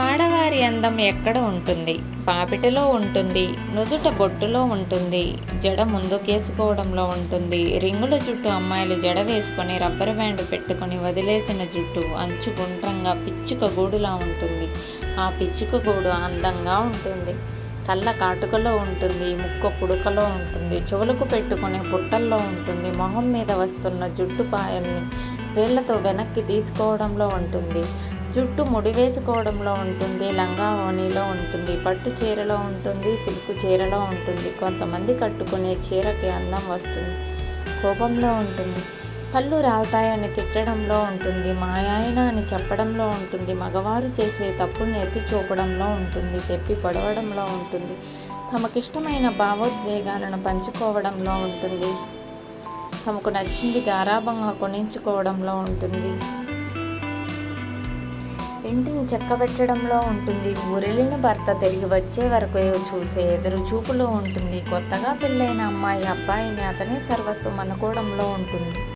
ఆడవారి అందం ఎక్కడ ఉంటుంది? పాపిటలో ఉంటుంది నుదుట బొట్టులో ఉంటుంది జడ ముందుకేసుకోవడంలో ఉంటుంది. రింగుల జుట్టు అమ్మాయిలు జడ వేసుకొని రబ్బర్ బ్యాండ్ పెట్టుకొని వదిలేసిన జుట్టు అంచు గుండ్రంగా పిచ్చుక గూడులా ఉంటుంది. ఆ పిచ్చుక గూడు అందంగా ఉంటుంది. కళ్ళ కాటుకలో ఉంటుంది ముక్క పుడకలో ఉంటుంది చెవులకు పెట్టుకునే పుట్టల్లో ఉంటుంది. మొహం మీద వస్తున్న జుట్టు పాయల్ని వేళ్ళతో వెనక్కి తీసుకోవడంలో ఉంటుంది. జుట్టు ముడివేసుకోవడంలో ఉంటుంది లంగా ఓణిలో ఉంటుంది పట్టు చీరలో ఉంటుంది సిల్క్ చీరలో ఉంటుంది. కొంతమంది కట్టుకునే చీరకి అందం వస్తుంది కోపంలో ఉంటుంది. పళ్ళు రాలుతాయని తిట్టడంలో ఉంటుంది మాయాయన అని చెప్పడంలో ఉంటుంది మగవారు చేసే తప్పుని ఎత్తి చూపడంలో ఉంటుంది తెప్పి పొడవడంలో ఉంటుంది తమకిష్టమైన భావోద్వేగాలను పంచుకోవడంలో ఉంటుంది తమకు నచ్చింది గారాభంగా కొనించుకోవడంలో ఉంటుంది. ఇంటిని చక్కబెట్టడంలో ఉంటుంది. ఊరెళ్ళిన భర్త తిరిగి వచ్చే వరకు చూసే ఎదురు చూపులో ఉంటుంది. కొత్తగా పెళ్ళైన అమ్మాయి అబ్బాయిని అతనే సర్వస్వం అనుకోవడంలో ఉంటుంది.